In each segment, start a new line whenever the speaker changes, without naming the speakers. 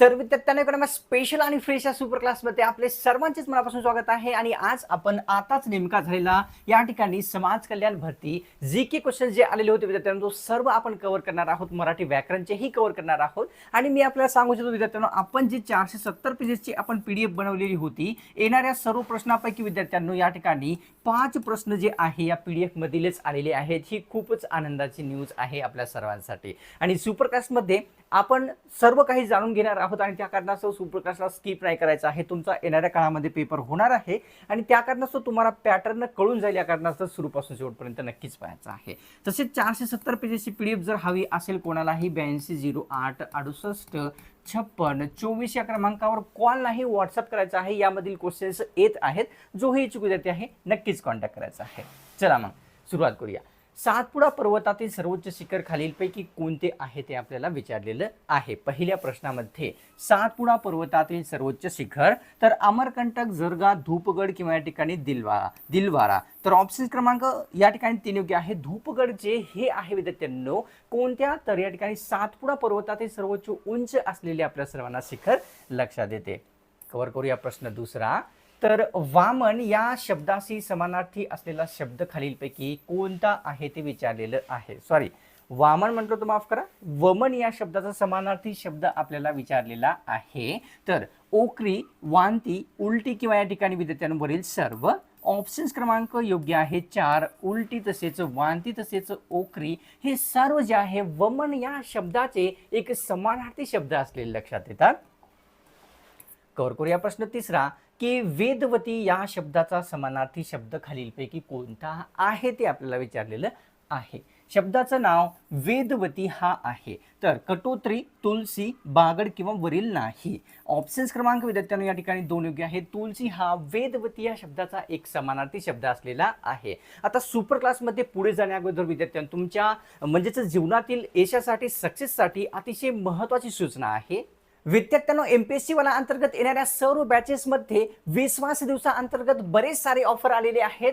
तर विद्यार्थ्यांना विद्यार्थ्यांकडे स्पेशल आणि फ्रेश या सुपर क्लासमध्ये आपले सर्वांचेच मनापासून स्वागत आहे. आणि आज आपण आताच नेमका झालेला या ठिकाणी समाज कल्याण भरती. जी के क्वेश्चन जे आलेले होते विद्यार्थ्यांना तो सर्व आपण कव्हर करणार आहोत. मराठी व्याकरणचेही कव्हर करणार आहोत. आणि मी आपल्याला सांगू इच्छितो विद्यार्थ्यांना आपण जी चारशे सत्तर पेजेसची आपण पीडीएफ बनवलेली होती येणाऱ्या सर्व प्रश्नापैकी विद्यार्थ्यांनो या ठिकाणी पाच प्रश्न जे आहे या पीडीएफ मधीलच आलेले आहेत. ही खूपच आनंदाची न्यूज आहे आपल्या सर्वांसाठी. आणि सुपरकास्टमध्ये आपण सर्व काही जाणून घेणार आहोत आहोत आणि त्या कारणास्तव सूर्यप्रकाशला स्किप नाही करायचं आहे. तुमचा येणाऱ्या काळामध्ये पेपर होणार आहे. आणि त्या कारणास्तव तुम्हाला पॅटर्न कळून जाईल या कारणास्तव सुरूपासून शेवटपर्यंत नक्कीच पाहायचं आहे. तसेच चारशे सत्तर पेजेसची एफ जर हवी असेल कोणालाही ब्याऐंशी झिरो आठ अडुसष्ट छप्पन चोवीस या क्रमांकावर कॉल नाही व्हॉट्सअप करायचा आहे. यामधील क्वेश्चन्स येत आहेत. जोही इच्छुक विद्यार्थी आहे नक्कीच कॉन्टॅक्ट करायचा आहे. चला मग सुरुवात करूया. सातपुडा पर्वतातील सर्वोच्च शिखर खालीलपैकी कोणते आहे ते आपल्याला विचारलेलं आहे. पहिल्या प्रश्नामध्ये सातपुडा पर्वतातील सर्वोच्च शिखर तर अमरकंटक जरगा धूपगड किंवा या ठिकाणी दिलवारा दिलवारा. तर ऑप्शन क्रमांक या ठिकाणी तीन योग्य आहे. धूपगड जे हे आहे विद्यार्थ्यांनो कोणत्या? तर या ठिकाणी सातपुडा पर्वतातील सर्वोच्च उंच असलेले आपल्या सर्वांना शिखर लक्षात येते. कव्हर करूया प्रश्न दुसरा. तर वामन या शब्दाशी समानार्थी असलेला शब्द खालीलपैकी कोणता आहे ते विचारलेलं आहे. सॉरी वामन म्हटलं तर माफ करा. वमन या शब्दाचा समानार्थी शब्द आपल्याला विचारलेला आहे. तर ओकरी वांती उलटी किंवा या ठिकाणी विद्यार्थ्यांवरील सर्व ऑप्शन्स क्रमांक योग्य आहे. चार उलटी तसेच वांती तसेच ओकरी हे सर्व जे आहे वमन या शब्दाचे एक समानार्थी शब्द असलेले लक्षात येतात. कवर करूया प्रश्न तिसरा. की वेदवती या शब्दाचा समानार्थी शब्द खालीलपैकी कोणता आहे ते आपल्याला विचारलेलं आहे. शब्दाचं नाव वेदवती हा आहे. तर कटोत्री तुलसी बागड किंवा वरील नाही. ऑप्शन्स क्रमांक विद्यार्थ्यांना या ठिकाणी दोन योग्य आहे तुलसी हा वेदवती या शब्दाचा एक समानार्थी शब्द असलेला आहे. आता सुपर क्लासमध्ये पुढे जाण्याअगोदर विद्यार्थ्यांना तुमच्या म्हणजेच जीवनातील यशासाठी सक्सेससाठी अतिशय महत्त्वाची सूचना आहे. विद्यार्थ्यांनो एम पी एस सी वाला अंतर्गत येणाऱ्या सर्व बॅचेसमध्ये विश्वास दिवसाअंतर्गत बरेच सारे ऑफर आलेले आहेत.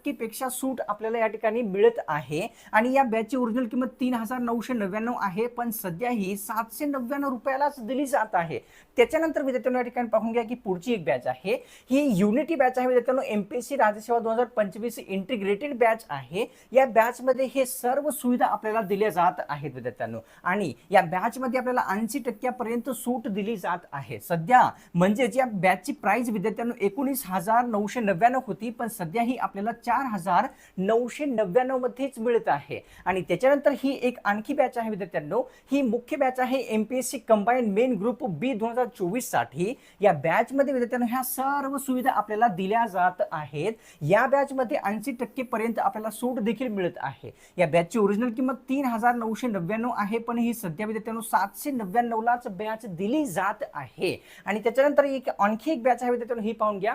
टक्केपेक्षा सूट आपल्याला या ठिकाणी मिळत आहे. आणि या बॅचची ओरिजिनल किंमत तीन हजार नऊशे नव्याण्णव आहे पण सध्या ही सातशे नव्याण्णव रुपयालाच दिली जात आहे. त्याच्यानंतर विद्यार्थ्यांनो या ठिकाणी पाहून घ्या की पुढची एक बॅच आहे. ही युनिटी बॅच आहे विद्यार्थ्यांनो एमपीएससी राज्यसेवा दोन हजार पंचवीस इंटिग्रेटेड बॅच आहे. या बॅच मध्ये हे सर्व सुविधा आपल्याला दिल्या जात आहेत विद्यार्थ्यांनो. आणि या बॅच मध्ये आपल्याला ऐंशी टक्क्यापर्यंत सूट दिली जात आहे. सध्या म्हणजेच या बॅचची प्राइस विद्यार्थ्यांनो एकोणीस हजार नऊशे नव्याण्णव होती पण सध्या ही आपल्याला चार हजार नऊशे नव्याण्णव मध्येच मिळत आहे. आणि त्याच्यानंतर ही एक आणखी बॅच आहे विद्यार्थ्यांनो. ही मुख्य बॅच आहे MPSC combine main group B दोन हजार चोवीससाठी या बॅचमध्ये विद्यार्थ्यांनो ह्या सर्व सुविधा आपल्याला दिल्या जात आहेत. या बॅचमध्ये ऐंशी टक्के पर्यंत आपल्याला सूट देखील मिळत आहे. या बॅचची ओरिजिनल किंमत तीन हजार नऊशे नव्याण्णव आहे पण ही सध्या विद्यार्थ्यांनो सातशे नव्याण्णव लाच बॅच दिली जात आहे. आणि त्याच्यानंतर एक आणखी एक बॅच आहे विद्यार्थ्यांनो ही पाहून घ्या.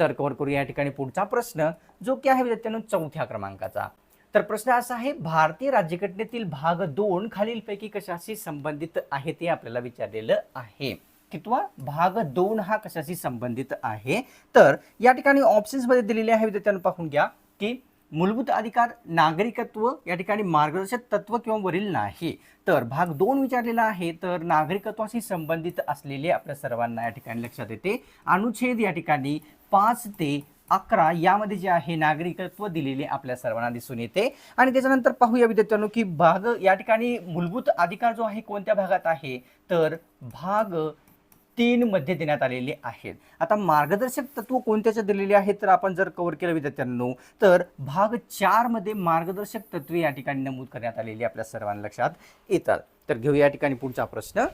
तर कव्हर करूया या ठिकाणी पुढचा प्रश्न जो की आहे विद्यार्थ्यांनो चौथ्या क्रमांकाचा. तर प्रश्न असा आहे भारतीय राज्यघटनेतील भाग दोन खालीलपैकी कशाशी संबंधित आहे ते आपल्याला विचारलेलं आहे. किंवा भाग दोन हा कशाशी संबंधित आहे? तर या ठिकाणी ऑप्शन्समध्ये दिलेले आहे विद्यार्थ्यांना पाहून घ्या की मूलभूत अधिकार नागरिकत्व या ठिकाणी मार्गदर्शक तत्व किंवा वरील नाही. तर भाग दोन विचारलेला आहे तर नागरिकत्वाशी संबंधित असलेले आपल्या सर्वांना या ठिकाणी लक्षात येते. अनुच्छेद या ठिकाणी पाच ते अकरा यामध्ये जे आहे नागरिकत्व दिलेले आपल्या सर्वांना दिसून येते. आणि त्याच्यानंतर पाहूया विद्यार्थ्यांनो की भाग या ठिकाणी मूलभूत अधिकार जो आहे कोणत्या भागात आहे? तर भाग तीन मध्ये देण्यात आलेले आहेत. आता मार्गदर्शक तत्व कोणत्याच्या दिलेले आहेत? तर आपण जर कव्हर केलं विद्यार्थ्यांनो तर भाग चारमध्ये मार्गदर्शक तत्वे या ठिकाणी नमूद करण्यात आलेली आपल्या सर्वांना लक्षात येतात. तर घेऊ या ठिकाणी पुढचा प्रश्न.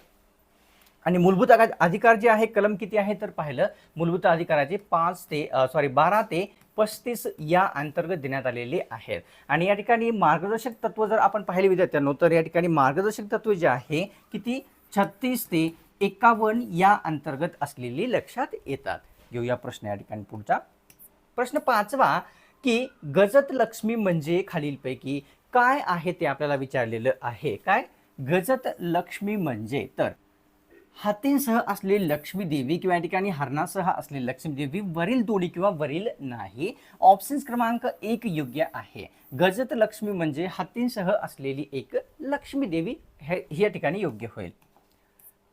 आणि मूलभूत अधिकार जे आहे कलम किती आहे? तर पाहिलं मूलभूत अधिकाराचे पाच ते सॉरी बारा ते पस्तीस या अंतर्गत देण्यात आलेले आहेत. आणि या ठिकाणी मार्गदर्शक तत्व जर आपण पाहिले विद्यार्थ्यांनो तर या ठिकाणी मार्गदर्शक तत्व जे आहे किती? छत्तीस ते एकावन्न या अंतर्गत असलेली लक्षात येतात. घेऊया प्रश्न या ठिकाणी पुढचा. प्रश्न पाचवा की गजत लक्ष्मी म्हणजे खालीलपैकी काय आहे ते आपल्याला विचारलेलं आहे? काय? गजत लक्ष्मी म्हणजे तर हातींसह असलेली लक्ष्मी देवी किंवा या ठिकाणी हरणासह असलेली लक्ष्मी देवी वरील दोन्ही किंवा वरील नाही. ऑप्शन्स क्रमांक एक योग्य आहे. गजत लक्ष्मी म्हणजे हातींसह असलेली एक लक्ष्मी देवी हे हे या ठिकाणी योग्य होईल.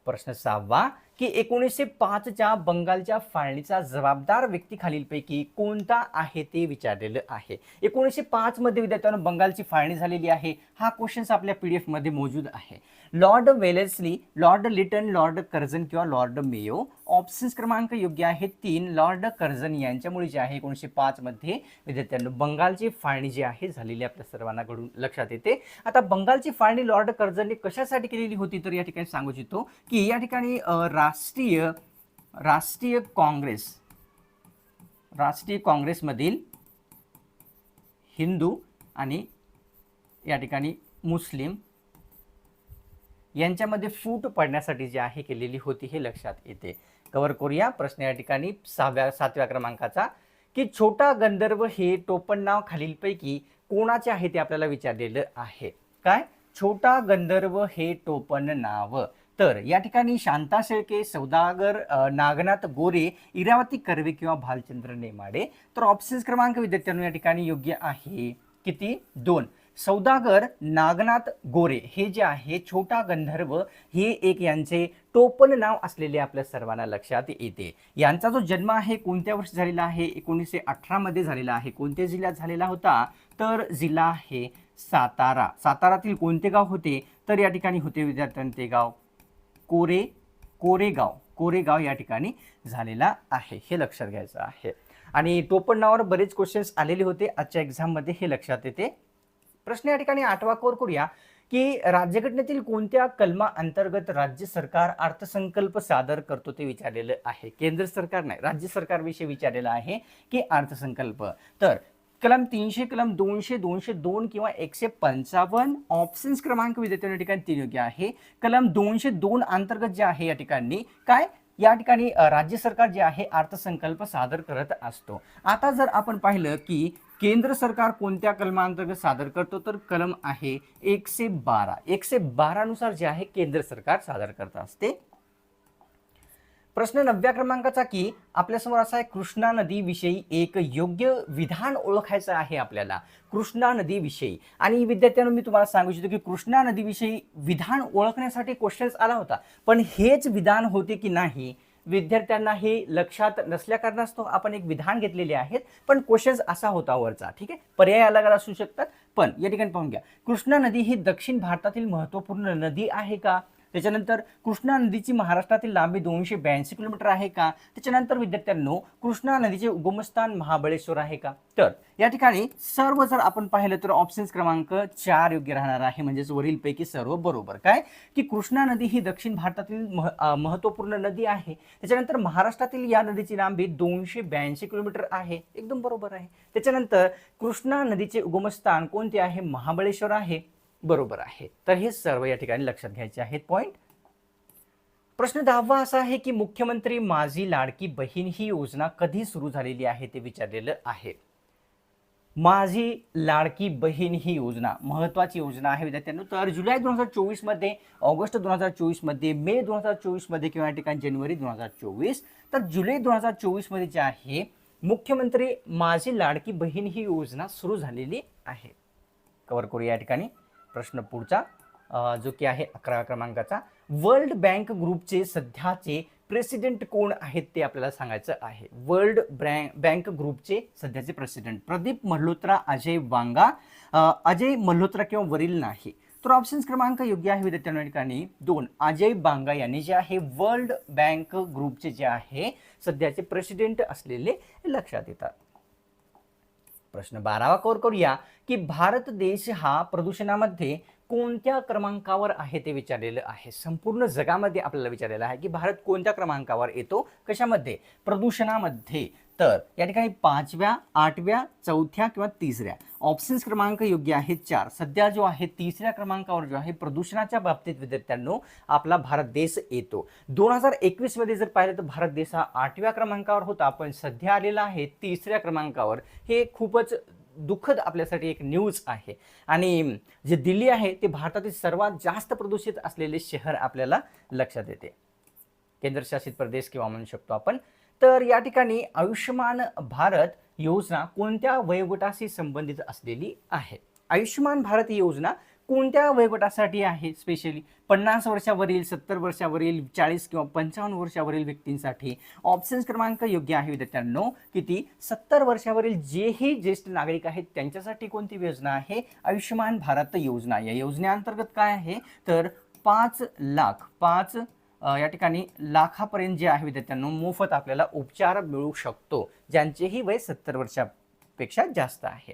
प्रश्न सहावा की एकोणीसशे पाचच्या बंगालच्या फाळणीचा जबाबदार व्यक्ती खालीलपैकी कोणता आहे ते विचारलेलं आहे. एकोणीसशे पाचमध्ये विद्यार्थ्यांना बंगालची फाळणी झालेली आहे. हा क्वेश्चन आपल्या पी डी एफमध्ये मौजूद आहे. Lord Wellesley Lord Lytton Lord Curzon किंवा लॉर्ड मेयो ऑप्शन्स क्रमांक योग्य आहे तीन. लॉर्ड कर्ज़न यांच्यामुळे जे आहे एकोणीसशे पाचमध्ये विद्यार्थ्यांना बंगालची फाळणी जी आहे झालेली आपल्या सर्वांना घडून लक्षात येते. आता बंगालची फाळणी लॉर्ड कर्जनने कशासाठी केलेली होती तर या ठिकाणी सांगू इच्छितो की या ठिकाणी राष्ट्रीय राष्ट्रीय काँग्रेस राष्ट्रीय काँग्रेसमधील हिंदू आणि या ठिकाणी मुस्लिम यांच्यामध्ये फूट पडण्यासाठी जी आहे केलेली होती हे लक्षात येते. कव्हर करूया. प्रश्न या ठिकाणी सहाव्या सातव्या क्रमांकाचा. की छोटा गंधर्व हे टोपण नाव खालीलपैकी कोणाचे आहे ते आपल्याला विचारलेलं आहे. काय? छोटा गंधर्व हे टोपण नाव. तर या ठिकाणी शांता शेळके सौदागर नागनाथ गोरे इरावती कर्वे किंवा भालचंद्र नेमाडे. तर ऑप्शन्स क्रमांक विद्यार्थ्यांनो या ठिकाणी योग्य आहे. किती? दोन. सौदागर नागनाथ गोरे हे जे आहे छोटा गंधर्व हे एक यांचे टोपण नाव असलेले आपल्या सर्वांना लक्षात येते. यांचा जो जन्म आहे कोणत्या वर्षी झालेला आहे? एकोणीसशे अठरामध्ये झालेला आहे. कोणत्या जिल्ह्यात झालेला होता? तर जिल्हा आहे सातारा. सातारातील कोणते गाव होते? तर या ठिकाणी होते विद्यार्थ्यांचे गाव कोरे कोरेगाव कोरेगाव या ठिकाणी झालेला आहे. हे लक्षात घ्यायचं आहे. आणि टोपणनावर बरेच क्वेश्चन्स आलेले होते. आजच्या एक्झाममध्ये हे लक्षात येते. प्रश्न या ठिकाणी आठवा कोर करूया की राज्यघटनेतील कोणत्या कलमा अंतर्गत राज्य सरकार अर्थसंकल्प सादर करतो ते विचारलेलं आहे. केंद्र सरकार नाही राज्य सरकारविषयी विचारलेलं आहे की अर्थसंकल्प. तर कलम तीनशे कलम दोनशे दोनशे दोन किंवा एकशे पंचावन्न ऑप्शन्स क्रमांक विद्यार्थ्यांना या ठिकाणी तीन योग्य आहे. कलम दोनशे दोन अंतर्गत जे आहे या ठिकाणी काय? या ठिकाणी राज्य सरकार जे आहे अर्थसंकल्प सादर करत असतो. आता जर आपण पाहिलं की केंद्र सरकार कोणत्या कलमांतर्गत सादर करतो तर कलम आहे एकशे बारा. एकशे बारानुसार जे आहे केंद्र सरकार सादर करत असते. प्रश्न नवव्या क्रमांकाचा की आपल्यासमोर असा आहे कृष्णा नदीविषयी एक योग्य विधान ओळखायचं आहे आपल्याला. कृष्णा नदीविषयी आणि विद्यार्थ्यांना मी तुम्हाला सांगू इच्छितो की कृष्णा नदीविषयी विधान ओळखण्यासाठी क्वेश्चन्स आला होता. पण हेच विधान होते की नाही विद्यार्थ्यांना हे लक्षात नसल्या कारणास्तव आपण एक विधान घेतलेले आहेत पण क्वेश्चन्स असा होता वरचा. ठीक आहे? पर्याय अलग अलग असू शकतात. पण या ठिकाणी पाहून घ्या. कृष्णा नदी ही दक्षिण भारतातील महत्त्वपूर्ण नदी आहे का? त्याच्यानंतर कृष्णा नदीची महाराष्ट्रातील लांबी दोनशे ब्याऐंशी किलोमीटर आहे का? त्याच्यानंतर विद्यार्थ्यांनो कृष्णा नदीचे उगमस्थान महाबळेश्वर आहे का? तर या ठिकाणी सर्व जर आपण पाहिलं तर ऑप्शन्स क्रमांक चार योग्य राहणार आहे. म्हणजेच वरीलपैकी सर्व बरोबर. काय? की कृष्णा नदी ही दक्षिण भारतातील मह महत्त्वपूर्ण नदी आहे. त्याच्यानंतर महाराष्ट्रातील या नदीची लांबी दोनशे ब्याऐंशी किलोमीटर आहे. एकदम बरोबर आहे. त्याच्यानंतर कृष्णा नदीचे उगमस्थान कोणते आहे? महाबळेश्वर आहे. बरोबर आहे. तर हे सर्व या ठिकाणी लक्षात घ्यायचे आहेत. पॉईंट प्रश्न दहावा असा आहे की मुख्यमंत्री माझी लाडकी बहीण ही योजना कधी सुरू झालेली आहे ते विचारलेलं आहे. माझी लाडकी बहीण ही योजना महत्वाची योजना आहे. विद्यार्थ्यांनो तर जुलै दोन हजार चोवीसमध्ये ऑगस्ट दोन हजार चोवीसमध्ये मे दोन हजार चोवीसमध्ये किंवा या ठिकाणी जानेवारी दोन हजार चोवीस तर जुलै दोन हजार चोवीसमध्ये जे आहे मुख्यमंत्री माझी लाडकी बहीण ही योजना सुरू झालेली आहे. कव्हर करूया या ठिकाणी. प्रश्न पुढचा जो की आहे अकरा क्रमांकाचा. वर्ल्ड बँक ग्रुपचे सध्याचे प्रेसिडेंट कोण आहेत ते आपल्याला सांगायचं आहे. वर्ल्ड ब्रँक बँक ग्रुपचे सध्याचे प्रेसिडेंट प्रदीप मल्होत्रा अजय वांगा. अजय मल्होत्रा किंवा वरील नाही. तर ऑप्शन्स क्रमांक योग्य आहे विद्यार्थ्यांना ठिकाणी दोन. अजय बांगा यांनी जे आहे वर्ल्ड बँक ग्रुपचे जे आहे सध्याचे प्रेसिडेंट असलेले लक्षात येतात. प्रश्न बारावा कवर करूया की भारत देश हा प्रदूषणामध्ये कोणत्या क्रमांकावर आहे ते विचारलेलं आहे. संपूर्ण जगामध्ये आपल्याला विचारलेलं आहे की भारत कोणत्या क्रमांकावर येतो? कशामध्ये? प्रदूषणामध्ये. तर या ठिकाणी पाचव्या आठव्या चौथ्या किंवा तिसऱ्या. ऑप्शन्स क्रमांक योग्य आहे चार. सध्या जो आहे तिसऱ्या क्रमांकावर जो आहे प्रदूषणाच्या बाबतीत विद्यार्थ्यांनो आपला भारत देश येतो. दोन हजार एकवीसमध्ये जर पाहिलं तर भारत देश हा आठव्या क्रमांकावर होता. पण सध्या आलेला आहे तिसऱ्या क्रमांकावर. हे खूपच दुःखद आपल्यासाठी एक न्यूज आहे. आणि जे दिल्ली आहे ते भारतातील सर्वात जास्त प्रदूषित असलेले शहर आपल्याला लक्षात येते. केंद्रशासित प्रदेश किंवा म्हणू शकतो आपण. तर या ठिकाणी आयुष्यमान भारत योजना कोणत्या वयोगटाशी संबंधित असलेली आहे? आयुष्यमान भारत ही योजना कोणत्या वयोगटासाठी आहे स्पेशली पन्नास वर्षावरील सत्तर वर्षावरील चाळीस किंवा पंचावन्न वर्षावरील व्यक्तींसाठी ऑप्शन्स क्रमांक योग्य आहे विद्यार्थ्यांनो. किती? सत्तर वर्षावरील जेही ज्येष्ठ नागरिक आहेत त्यांच्यासाठी कोणती योजना आहे? आयुष्यमान भारत योजना. या योजनेअंतर्गत काय आहे? तर पाच लाख पाच या ठिकाणी लाखापर्यंत जे आहे विद्यार्थ्यांनो मोफत आपल्याला उपचार मिळू शकतो ज्यांचेही वय सत्तर वर्षापेक्षा जास्त आहे.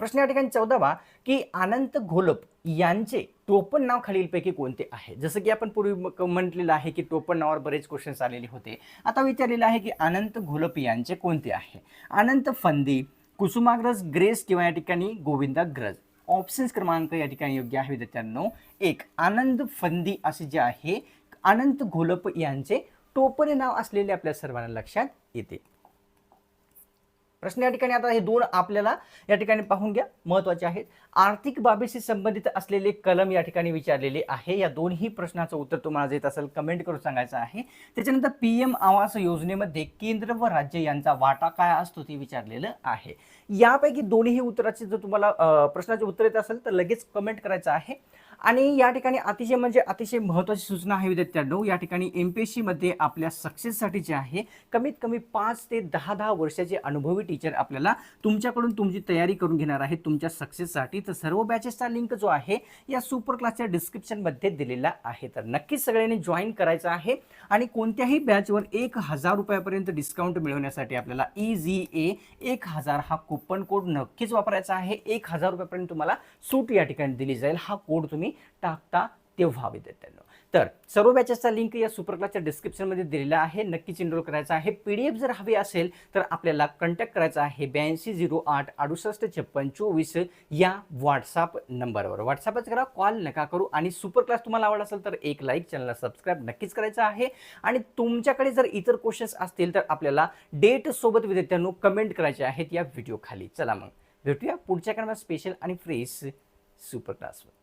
प्रश्न या ठिकाणी चौदावा की अनंत घोलप यांचे टोपण नाव खालीलपैकी कोणते आहे? जसं की आपण पूर्वी म्हटलेलं आहे की टोपण नावावर बरेच क्वेश्चन्स आलेले होते. आता विचारलेलं आहे की अनंत घोलप यांचे कोणते आहे? अनंत फंदी कुसुमाग्रज ग्रेस किंवा या ठिकाणी गोविंदाग्रज ऑप्शन्स क्रमांक या ठिकाणी योग्य आहे विद्यार्थ्यांनो. एक आनंद फंदी असे जे आहे अनंत घोलप यांचे टोपरे नाव असलेले आपल्या सर्वांना लक्षात येते. प्रश्न या ठिकाणी आता हे दोन आपल्याला या ठिकाणी पाहून घ्या. महत्त्वाचे आहेत. आर्थिक बाबीशी संबंधित असलेले कलम या ठिकाणी विचारलेले आहे. या दोन्ही प्रश्नाचं उत्तर तुम्हाला देत असेल कमेंट करून सांगायचं आहे. त्याच्यानंतर पी एम आवास योजनेमध्ये केंद्र व राज्य यांचा वाटा काय असतो ते विचारलेलं आहे. यापैकी दोन्ही उत्तराचे जर तुम्हाला प्रश्नाचे उत्तर येत असेल तर लगेच कमेंट करायचं आहे. आणि या ठिकाणी अतिशय म्हणजे अतिशय महत्त्वाची सूचना आहे विद्यार्थ्यांनो. या ठिकाणी एम पी एस सीमध्ये आपल्या सक्सेससाठी जे आहे कमीत कमी पाच ते दहा दहा वर्षाचे अनुभवी टीचर आपल्याला तुमच्याकडून तुमची तयारी करून घेणार आहेत तुमच्या सक्सेससाठी तर सर्व बॅचेसचा लिंक जो आहे या सुपर क्लासच्या डिस्क्रिप्शनमध्ये दिलेला आहे. तर नक्कीच सगळ्यांनी जॉईन करायचं आहे आणि कोणत्याही बॅचवर एक हजार रुपयापर्यंत डिस्काउंट मिळवण्यासाठी आपल्याला ई झी ए एक हजार हा कुपन कोड नक्कीच वापरायचा आहे. एक हजार रुपयापर्यंत तुम्हाला सूट या ठिकाणी दिली जाईल. हा कोड तुम्ही टाकता तेव्हा विद्यार्थ्यांनो तर सर्व बॅचेसचा लिंक या सुपर क्लासच्या डिस्क्रिप्शनमध्ये दिलेला आहे. नक्कीच एनरोल करायचा आहे. पी डी एफ जर हवी असेल तर आपल्याला कॉन्टॅक्ट करायचा आहे ब्याऐंशी झिरो आठ अडुसष्ट छप्पन चोवीस या व्हॉट्सअप नंबरवर. व्हॉट्सअपच करा कॉल नका करू. आणि सुपर क्लास तुम्हाला आवड असेल तर एक लाईक चॅनलला सबस्क्राईब नक्कीच करायचं आहे. आणि तुमच्याकडे जर इतर क्वेश्चन्स असतील तर आपल्याला डेट सोबत विद्यार्थ्यांनो कमेंट करायचे आहेत या व्हिडिओ खाली. चला मग. भेटूया पुढच्या क्रमात स्पेशल आणि फ्रेश सुपर क्लासवर